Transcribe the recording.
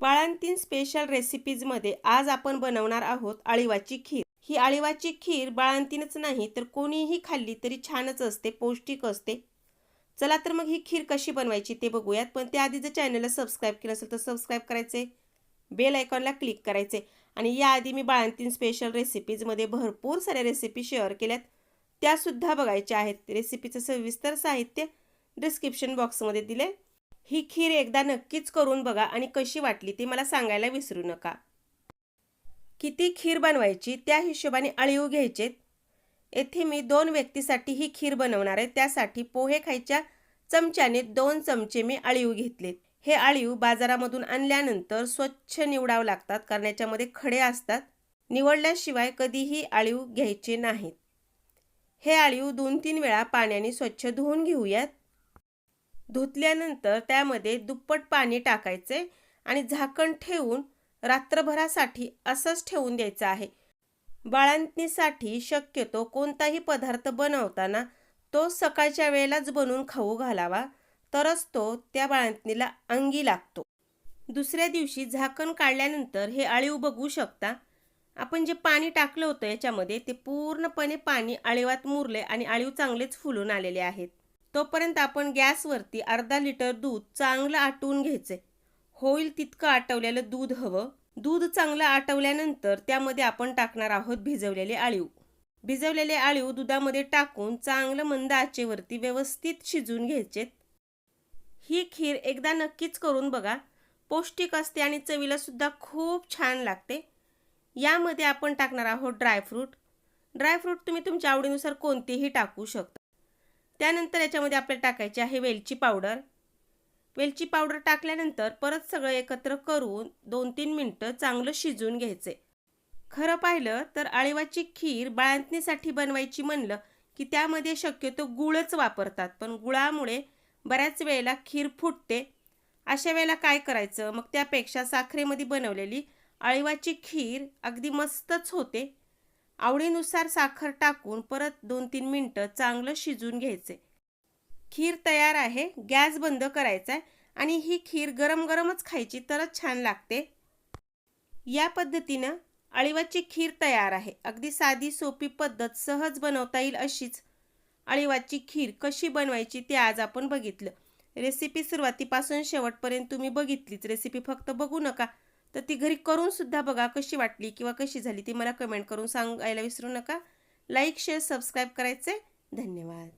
बाळांतीन special रेसिपीजमध्ये आज आपण बनवणार आहोत अळीवाची खीर. ही अळीवाची खीर बाळांतीनच नाही तर कोणीही खाल्ली तरी छानच असते पौष्टिक असते. चला तर मग ही खीर कशी बनवायची ते बघूयात पण त्याआधी जर चॅनलला सबस्क्राईब केलं असेल तर सबस्क्राईब करायचे बेल आयकॉनला क्लिक करायचे आणि याआधी मी बाळांतीन स्पेशल रेसिपीजमध्ये भरपूर साऱ्या रेसिपी शेअर केल्यात. त्यासुद्धा बघायच्या आहेत. रेसिपीचं सविस्तर साहित्य डिस्क्रिप्शन बॉक्समध्ये दिले ही खीर एकदा नक्कीच करून बघा आणि कशी वाटली ती मला सांगायला विसरू नका. किती खीर बनवायची त्या हिशोबाने अळीव घ्यायचेत येथे मी दोन व्यक्तीसाठी ही खीर बनवणार आहे. त्यासाठी पोहे खायच्या चमच्याने दोन चमचे मी अळीव घेतलेत. हे अळीव बाजारामधून आणल्यानंतर स्वच्छ निवडावं लागतात कारण याच्यामध्ये खडे असतात. निवडल्याशिवाय कधीही अळीव घ्यायचे नाहीत. हे अळीव दोन तीन वेळा पाण्याने स्वच्छ धुवून घेऊयात. धुतल्यानंतर त्यामध्ये दुप्पट पाणी टाकायचे आणि झाकण ठेवून रात्रभरासाठी असंच ठेवून द्यायचं आहे. बाळांतीसाठी शक्यतो कोणताही पदार्थ बनवताना तो सकाळच्या वेळेलाच बनवून खाऊ घालावा तरच तो त्या बाळंतणीला अंगी लागतो. दुसऱ्या दिवशी झाकण काढल्यानंतर हे अळीव बघू शकता. आपण जे पाणी टाकलं होतं याच्यामध्ये ते पूर्णपणे पाणी अळीवात मुरले आणि अळीव चांगलेच फुलून आलेले आहेत. तोपर्यंत आपण गॅसवरती अर्धा लिटर दूध चांगलं आटवून घ्यायचे. होईल तितकं आटवलेलं दूध हवं. दूध चांगलं आटवल्यानंतर त्यामध्ये आपण टाकणार आहोत भिजवलेले आळीव. भिजवलेले आळीव दुधामध्ये टाकून चांगलं मंद आचेवरती व्यवस्थित शिजवून घ्यायचेत ही खीर एकदा नक्कीच करून बघा. पौष्टिक असते आणि चवीला सुद्धा खूप छान लागते. यामध्ये आपण टाकणार आहोत ड्रायफ्रूट. ड्रायफ्रूट तुम्ही तुमच्या आवडीनुसार कोणतेही टाकू शकता. त्यानंतर याच्यामध्ये आपल्याला टाकायचे आहे वेलची पावडर. वेलची पावडर टाकल्यानंतर परत सगळं एकत्र करून दोन तीन मिनटं चांगलं शिजून घ्यायचे. खरं पाहिलं तर आळेवाची खीर बाळंतणीसाठी बनवायची म्हणलं की त्यामध्ये शक्यतो गुळच वापरतात. पण गुळामुळे बऱ्याच वेळेला खीर फुटते. अशा वेळेला काय करायचं? मग त्यापेक्षा साखरेमध्ये बनवलेली आळीवाची खीर अगदी मस्तच होते. आवडीनुसार साखर टाकून परत दोन तीन मिनटं चांगलं शिजून घ्यायचे. खीर तयार आहे गॅस बंद करायचा आहे आणि ही खीर गरम गरमच खायची तरच छान लागते. या पद्धतीनं अळीवाची खीर तयार आहे. अगदी साधी सोपी पद्धत सहज बनवता येईल अशीच अळीवाची खीर कशी बनवायची ते आज आपण बघितलं. रेसिपी सुरुवातीपासून शेवटपर्यंत तुम्ही बघितलीच. रेसिपी फक्त बघू नका. तर ती घरी करूनसुद्धा बघा कशी वाटली किंवा कशी झाली ती मला कमेंट करून सांगायला विसरू नका. लाईक शेअर सबस्क्राईब करायचे. धन्यवाद.